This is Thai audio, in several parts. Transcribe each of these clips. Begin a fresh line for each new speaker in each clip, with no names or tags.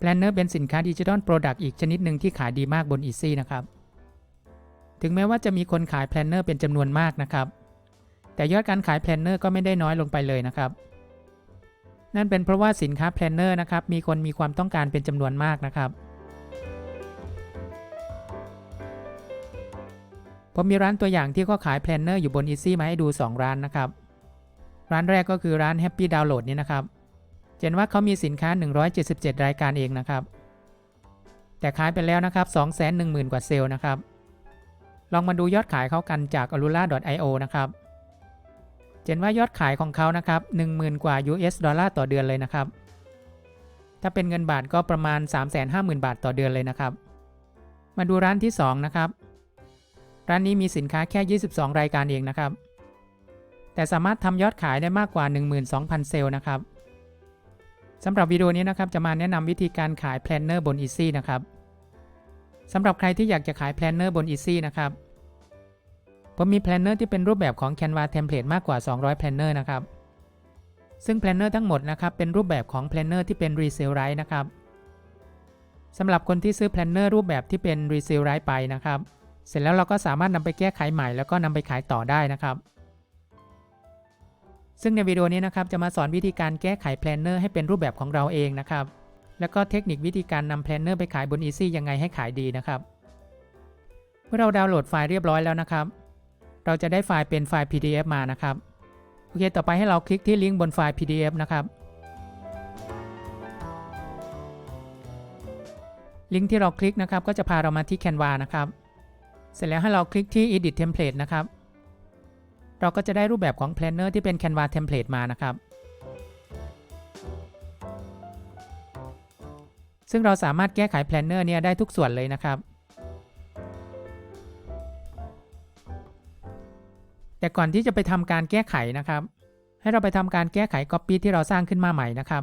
Planner เป็นสินค้าดิจิทัลโปรดักต์อีกชนิดหนึ่งที่ขายดีมากบน Easy นะครับ ถึงแม้ว่าจะมีคนขาย Planner เป็นจำนวนมากนะครับ แต่ยอดการขาย Planner ก็ไม่ได้น้อยลงไปเลยนะครับ นั่นเป็นเพราะว่าสินค้า Planner นะครับ มีคนมีความต้องการเป็นจำนวนมากนะครับผมมีร้านตัวอย่างที่ก็ขาย Planner อยู่บน Easy มาให้ดู 2 ร้านนะครับ ร้านแรกก็คือร้าน Happy Download นี่นะครับ เห็นว่าเขามีสินค้า 177 รายการเองนะครับ แต่ขายไปแล้วนะครับ 210,000 กว่าเซลล์นะครับ ลองมาดูยอดขายเขากันจาก alula.io นะครับเห็นว่ายอดขายของเขานะครับ10,000 กว่า US ดอลลาร์ต่อเดือนเลยนะครับ ถ้าเป็นเงินบาทก็ประมาณ 350,000 บาทต่อเดือนเลยนะครับ มาดูร้านที่ 2 นะครับ ร้านนี้มีสินค้าแค่ 22 รายการเองนะครับ แต่สามารถทำยอดขายได้มากกว่า 12,000 เซลล์นะครับ สำหรับวิดีโอนี้นะครับจะมาแนะนำวิธีการขายแพลนเนอร์บน Easy นะครับสำหรับใครที่อยากจะขายแพลนเนอร์บน Easy นะครับผมมีแพลนเนอร์ที่เป็นรูปแบบของ Canva Template มากกว่า 200แพลนเนอร์นะครับซึ่งแพลนเนอร์ทั้งหมดนะครับเป็นรูปแบบของแพลนเนอร์ที่เป็น Resale Right นะครับสำหรับคนที่ซื้อแพลนเนอร์รูปแบบที่เป็น Resale Right ไปนะครับ เสร็จแล้วเราก็สามารถนำไปแก้ไขใหม่แล้วก็นำไปขายต่อได้นะครับ ซึ่งในวิดีโอนี้นะครับจะมาสอนวิธีการแก้ไขแพลนเนอร์ให้เป็นรูปแบบของเราเองนะครับ แล้วก็เทคนิควิธีการนำแพลนเนอร์ไปขายบน Easy ยังไงให้ขายดีนะครับ เมื่อเราดาวน์โหลดไฟล์เรียบร้อยแล้วนะครับ เราจะได้ไฟล์เป็นไฟล์ PDF มานะครับ โอเค ต่อไปให้เราคลิกที่ลิงก์บนไฟล์ PDF นะครับ ลิงก์ที่เราคลิกนะครับก็จะพาเรามาที่ Canva นะครับ เสร็จแล้วให้เราคลิกที่ Edit Template นะครับ เราก็จะได้รูปแบบของ Planner ที่เป็น Canva Template มานะครับ ซึ่งเราสามารถแก้ไข Planner เนี่ยได้ทุกส่วนเลยนะครับ แต่ก่อนที่จะไปทำการแก้ไขนะครับ ให้เราไปทำการแก้ไข Copy ที่เราสร้างขึ้นมาใหม่นะครับ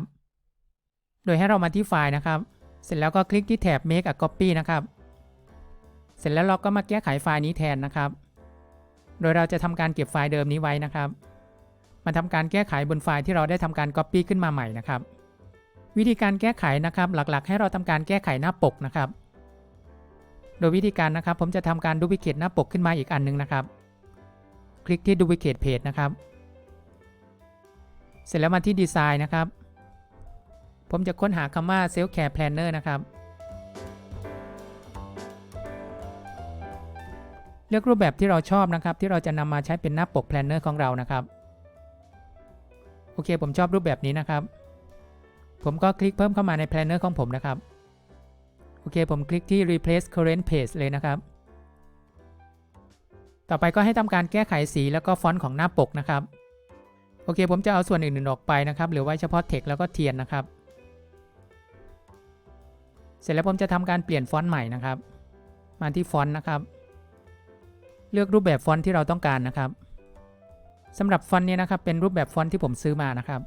โดยให้เรามาที่ไฟล์นะครับ เสร็จแล้วก็คลิกที่แถบ Make a Copy นะครับ เสร็จแล้วเราก็มาแก้ไขไฟล์นี้แทนนะครับ โดยเราจะทำการเก็บไฟล์เดิมนี้ไว้นะครับ มาทำการแก้ไขบนไฟล์ที่เราได้ทำการ Copy ขึ้นมาใหม่นะครับ วิธีการแก้ไขนะครับ หลักๆ ให้เราทำการแก้ไขหน้าปกนะครับ โดยวิธีการนะครับ ผมจะทำการดูพิเคทหน้าปกขึ้นมาอีกอันนึงนะครับ คลิกที่ดูพิเคทเพจนะครับ เสร็จแล้วมาที่ดีไซน์นะครับ ผมจะค้นหาคำว่า Self Care Planner นะครับ เลือกรูปแบบที่เราชอบนะครับ ที่เราจะนำมาใช้เป็นหน้าปก Planner ของเรานะครับ โอเค ผมชอบรูปแบบนี้นะครับ ผมก็คลิกเพิ่มเข้ามาใน Planner ของผมนะครับ โอเค ผมคลิกที่ replace current page เลยนะครับ ต่อไปก็ให้ทำการแก้ไขสีแล้วก็ฟอนต์ของหน้าปกนะครับ โอเค ผมจะเอาส่วนอื่นๆออกไปนะครับเหลือไว้เฉพาะ text แล้วก็เทียนนะครับ เสร็จแล้วผมจะทำการเปลี่ยนฟอนต์ใหม่นะครับ มาที่ฟอนต์นะครับ เลือกรูปแบบฟอนต์ที่เราต้องการนะครับสำหรับฟอนต์นี้นะครับเป็นรูปแบบฟอนต์ที่ผมซื้อมานะครับ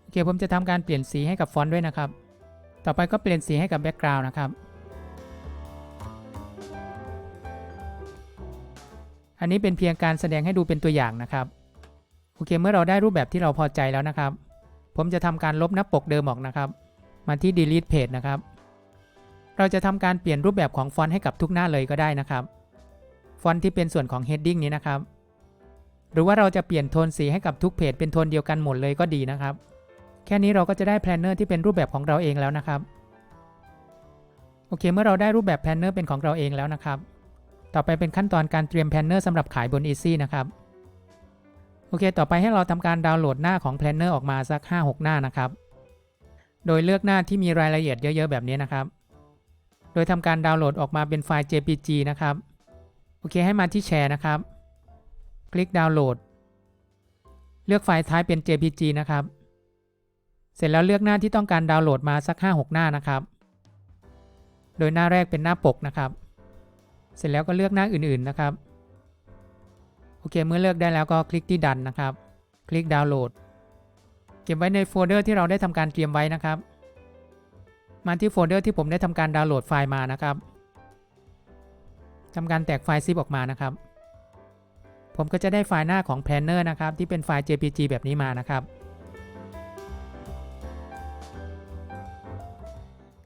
โอเคผมจะทำการเปลี่ยนสีให้กับฟอนต์ด้วยนะครับ ต่อไปก็เปลี่ยนสีให้กับแบ็กกราวน์นะครับอันนี้เป็นเพียงการแสดงให้ดูเป็นตัวอย่างนะครับโอเค เมื่อเราได้รูปแบบที่เราพอใจแล้วนะครับ ผมจะทำการลบหน้าปกเดิมออกนะครับ มาที่ delete page นะครับ เราจะทำการเปลี่ยนรูปแบบของฟอนต์ให้กับทุกหน้าเลยก็ได้นะครับ ฟอนต์ที่เป็นส่วนของ heading นี้นะครับ หรือว่าเราจะเปลี่ยนโทนสีให้กับทุกเพจเป็นโทนเดียวกันหมดเลยก็ดีนะครับ แค่นี้เราก็จะได้แพลนเนอร์ที่เป็นรูปแบบของเราเองแล้วนะครับ โอเค เมื่อเราได้รูปแบบแพลนเนอร์เป็นของเราเองแล้วนะครับ ต่อไปเป็นขั้นตอนการเตรียมแพลนเนอร์สำหรับขายบน Easy นะครับโอเค ต่อไปให้เราทำการดาวน์โหลดหน้าของแพลนเนอร์ออกมาสัก 5-6 หน้านะครับ โดยเลือกหน้าที่มีรายละเอียดเยอะ ๆ แบบนี้นะครับ โดยทำการดาวน์โหลดออกมาเป็นไฟล์ JPG นะครับ โอเคให้มาที่แชร์นะครับ คลิกดาวน์โหลด เลือกไฟล์ท้ายเป็น JPG นะครับ เสร็จแล้วเลือกหน้าที่ต้องการดาวน์โหลดมาสัก 5-6 หน้านะครับ โดยหน้าแรกเป็นหน้าปกนะครับ เสร็จแล้วก็เลือกหน้าอื่นๆนะครับ โอเคเมื่อเลือกได้แล้วก็คลิกที่ดันนะครับ คลิกดาวน์โหลด เก็บไว้ในโฟลเดอร์ที่เราได้ทำการเตรียมไว้นะครับ มาที่โฟลเดอร์ที่ผมได้ทำการดาวน์โหลดไฟล์มานะครับ ทำการแตกไฟล์ซิปออกมานะครับ ผมก็จะได้ไฟล์หน้าของ Planner นะครับ ที่เป็นไฟล์ JPG แบบนี้มานะครับ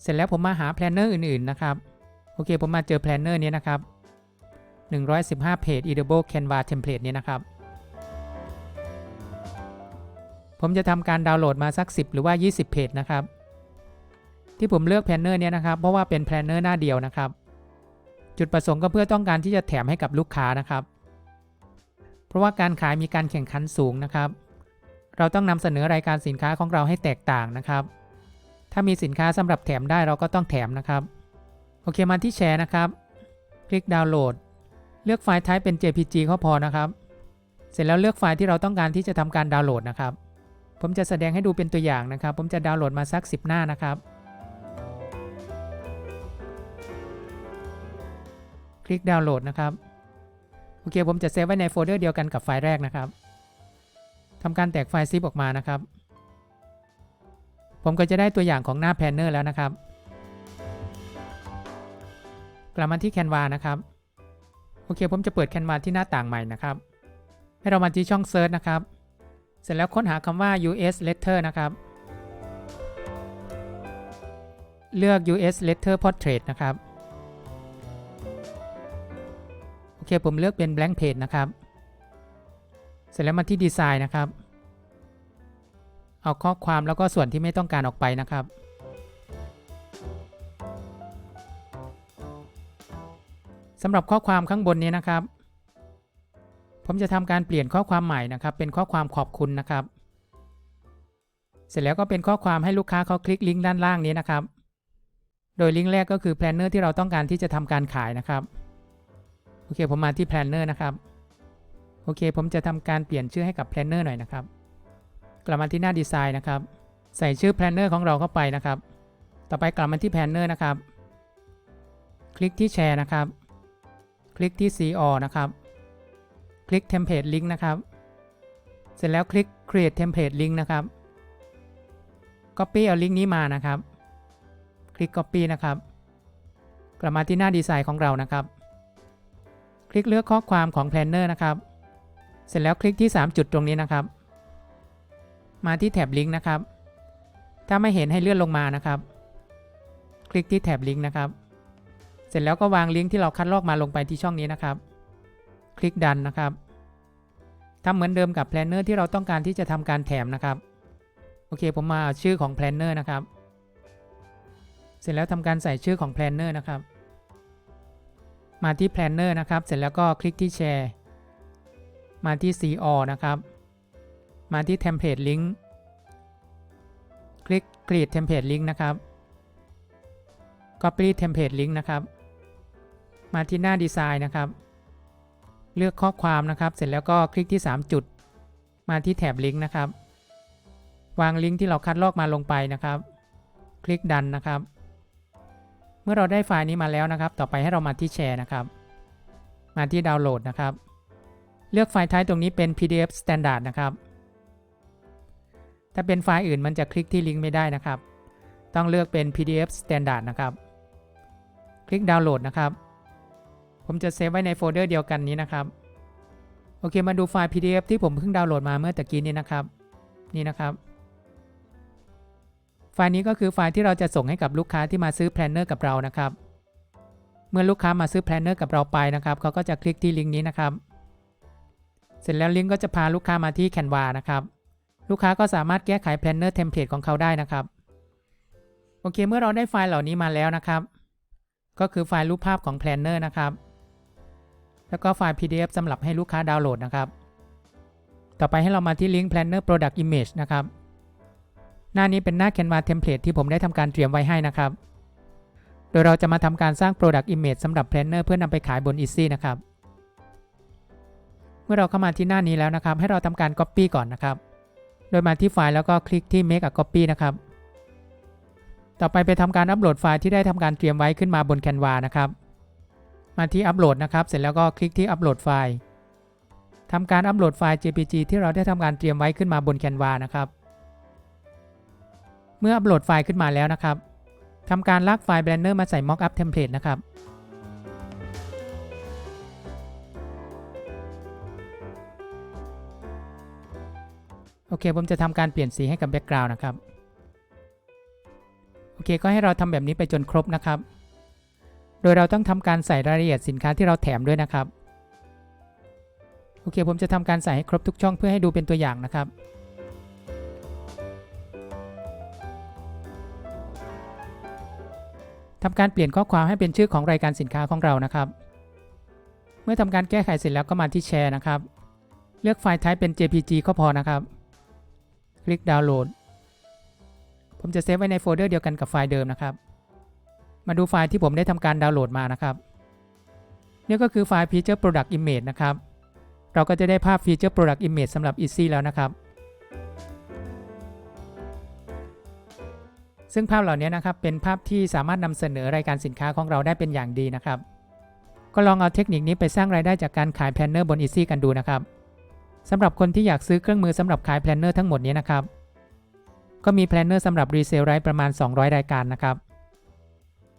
เสร็จแล้วผมมาหาแพลนเนอร์อื่นๆ นะครับ โอเค ผมมาเจอแพลนเนอร์นี้นะครับ 115เพจ Edible Canva Template นี้นะครับ ผมจะทำการดาวน์โหลดมาสัก 10 หรือว่า 20 เพจนะครับ ที่ผมเลือกแพลนเนอร์เนี้ยนะครับ เพราะว่าเป็นแพลนเนอร์หน้าเดียวนะครับ จุดประสงค์ก็เพื่อต้องการที่จะแถมให้กับลูกค้านะครับ เพราะว่าการขายมีการแข่งขันสูงนะครับ เราต้องนำเสนอรายการสินค้าของเราให้แตกต่างนะครับ ถ้ามีสินค้าสำหรับแถมได้เราก็ต้องแถมนะครับ โอเคมาที่แชร์นะครับ คลิกดาวน์โหลด เลือกไฟล์ type เป็น JPG ก็พอนะครับ เสร็จแล้วเลือกไฟล์ที่เราต้องการที่จะทำการดาวน์โหลดนะครับ ผมจะแสดงให้ดูเป็นตัวอย่างนะครับ ผมจะดาวน์โหลดมาสัก 10 หน้านะครับ คลิกดาวน์โหลดนะครับ โอเค ผมจะเซฟไว้ในโฟลเดอร์เดียวกันกับไฟล์แรกนะครับทำการแตกไฟล์ซิปออกมานะครับ ผมก็จะได้ตัวอย่างของหน้าแพนเนอร์แล้วนะครับ กลับมาที่ Canva นะครับ โอเค ผมจะเปิด Canva ที่หน้าต่างใหม่นะครับ ให้เรามาที่ช่อง Search นะครับ เสร็จแล้วค้นหาคำว่า US Letter นะครับเลือก US Letter Portrait นะครับ เคผมเลือกเป็น Blank Page นะครับ เสร็จแล้วมาที่ Design นะครับ เอาข้อความแล้วก็ส่วนที่ไม่ต้องการออกไปนะครับ สำหรับข้อความข้างบนนี้นะครับ ผมจะทำการเปลี่ยนข้อความใหม่นะครับ เป็นข้อความขอบคุณนะครับ เสร็จแล้วก็เป็นข้อความให้ลูกค้าเขาคลิกลิงก์ด้านล่างนี้นะครับ โดยลิงก์แรกก็คือแพลนเนอร์ที่เราต้องการที่จะทำการขายนะครับ โอเคผมมาที่แพลนเนอร์นะครับ โอเค ผมจะทำการเปลี่ยนชื่อให้กับแพลนเนอร์หน่อยนะครับ กลับมาที่หน้าดีไซน์นะครับ ใส่ชื่อแพลนเนอร์ของเราเข้าไปนะครับ ต่อไปกลับมาที่แพลนเนอร์นะครับ คลิกที่แชร์นะครับ คลิกที่ CO นะครับ คลิก Template Link นะครับ เสร็จแล้วคลิก Create Template Link นะครับ Copy เอาลิงก์นี้มานะครับ คลิก Copy นะครับ กลับมาที่หน้าดีไซน์ของเรานะครับ คลิกเลือกข้อความของ Planner นะครับ เสร็จแล้วคลิกที่ 3 จุดตรงนี้นะครับ มาที่แท็บลิงก์นะครับ ถ้าไม่เห็นให้เลื่อนลงมานะครับ คลิกที่แท็บลิงก์นะครับ เสร็จแล้วก็วางลิงก์ที่เราคัดลอกมาลงไปที่ช่องนี้นะครับ คลิกดันนะครับทำเหมือนเดิมกับแพลนเนอร์ที่เราต้องการที่จะทำการแถมนะครับ โอเค ผมมาเอาชื่อของแพลนเนอร์นะครับ เสร็จแล้วทำการใส่ชื่อของแพลนเนอร์นะครับ มาที่แพลนเนอร์นะครับ เสร็จแล้วก็คลิกที่แชร์มาที่ CO นะครับ มาที่ Template Link คลิก Create Template Link นะครับ Copy Template Link นะครับ มาที่หน้าดีไซน์นะครับ เลือกข้อความนะครับ เสร็จแล้วก็คลิกที่ 3 จุด มาที่แถบลิงก์นะครับ วางลิงก์ที่เราคัดลอกมาลงไปนะครับ คลิกดันนะครับ มื่อเราได้ไฟล์นี้มาแล้วนะครับ ต่อไปให้เรามาที่แชร์นะครับ มาที่ดาวน์โหลดนะครับ เลือกไฟล์ท้ายตรงนี้เป็น PDF Standard นะครับ ถ้าเป็นไฟล์อื่นมันจะคลิกที่ลิงก์ไม่ได้นะครับ ต้องเลือกเป็น PDF Standard นะครับ คลิกดาวน์โหลดนะครับ ผมจะเซฟไว้ในโฟลเดอร์เดียวกันนี้นะครับ โอเค มาดูไฟล์ PDF ที่ผมเพิ่งดาวน์โหลดมาเมื่อตะกี้นี้นะครับ นี่นะครับ ไฟล์นี้ก็คือไฟล์ที่เราจะส่งให้กับลูกค้าที่มาซื้อแพลนเนอร์กับเรานะครับ เมื่อลูกค้ามาซื้อแพลนเนอร์กับเราไปนะครับเขาก็จะคลิกที่ลิงก์นี้นะครับ เสร็จแล้วลิงก์ก็จะพาลูกค้ามาที่ Canva นะครับ ลูกค้าก็สามารถแก้ไขแพลนเนอร์เทมเพลตของเขาได้นะครับ โอเค เมื่อเราได้ไฟล์เหล่านี้มาแล้วนะครับ ก็คือไฟล์รูปภาพของแพลนเนอร์นะครับ แล้วก็ไฟล์ PDF สำหรับให้ลูกค้าดาวน์โหลดนะครับ ต่อไปให้เรามาที่ลิงก์ Planner Product Image นะครับ หน้านี้เป็นหน้า Canva Template ที่ผมได้ทำการเตรียมไว้ให้นะครับ โดยเราจะมาทำการสร้าง Product Image สำหรับ Planner เพื่อนำไปขายบน Easy นะครับ เมื่อเราเข้ามาที่หน้านี้แล้วนะครับ ให้เราทำการ Copy ก่อนนะครับ โดยมาที่ไฟล์แล้วก็คลิกที่ Make a Copy นะครับ ต่อไปไปทำการอัปโหลดไฟล์ที่ได้ทำการเตรียมไว้ขึ้นมาบน Canva นะครับ มาที่อัปโหลดนะครับ เสร็จแล้วก็คลิกที่อัปโหลดไฟล์ทำการอัปโหลดไฟล์ JPG ที่เราได้ทำการเตรียมไว้ขึ้นมาบน Canva นะครับ เมื่ออัปโหลดไฟล์ขึ้นมาแล้วนะครับทำการลากไฟล์ Blender มาใส่ Mockup Template นะครับโอเค ผมจะทำการเปลี่ยนสีให้กับ Background นะครับ โอเค ก็ให้เราทำแบบนี้ไปจนครบนะครับ โดยเราต้องทำการใส่รายละเอียดสินค้าที่เราแถมด้วยนะครับ โอเค ผมจะทำการใส่ให้ครบทุกช่องเพื่อให้ดูเป็นตัวอย่างนะครับ ทำการเปลี่ยนข้อความให้เป็นชื่อของรายการสินค้าของเรานะครับ เมื่อทำการแก้ไขเสร็จแล้วก็มาที่แชร์นะครับ เลือกไฟล์ type เป็น JPG ก็พอนะครับ คลิกดาวน์โหลด ผมจะเซฟไว้ในโฟลเดอร์เดียวกันกับไฟล์เดิมนะครับ มาดูไฟล์ที่ผมได้ทำการดาวน์โหลดมานะครับนี่ก็คือไฟล์ Feature Product Image นะครับ เราก็จะได้ภาพ Feature Product Image สำหรับ Easy แล้วนะครับ ซึ่งภาพเหล่านี้นะครับเป็นภาพที่สามารถนำเสนอรายการสินค้าของเราได้เป็นอย่างดีนะครับ ก็ลองเอาเทคนิคนี้ไปสร้างรายได้จากการขายแพลนเนอร์บน Easy กันดูนะครับสำหรับคนที่อยากซื้อเครื่องมือสำหรับขายแพลนเนอร์ทั้งหมดนี้นะครับ ก็มีแพลนเนอร์สำหรับรีเซลไร์ประมาณ 200 รายการนะครับ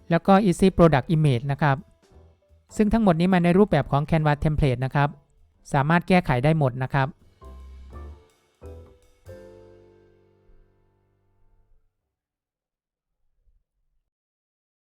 แล้วก็ Easy Product Image นะครับ ซึ่งทั้งหมดนี้มาในรูปแบบของ Canva Template นะครับ สามารถแก้ไขได้หมดนะครับ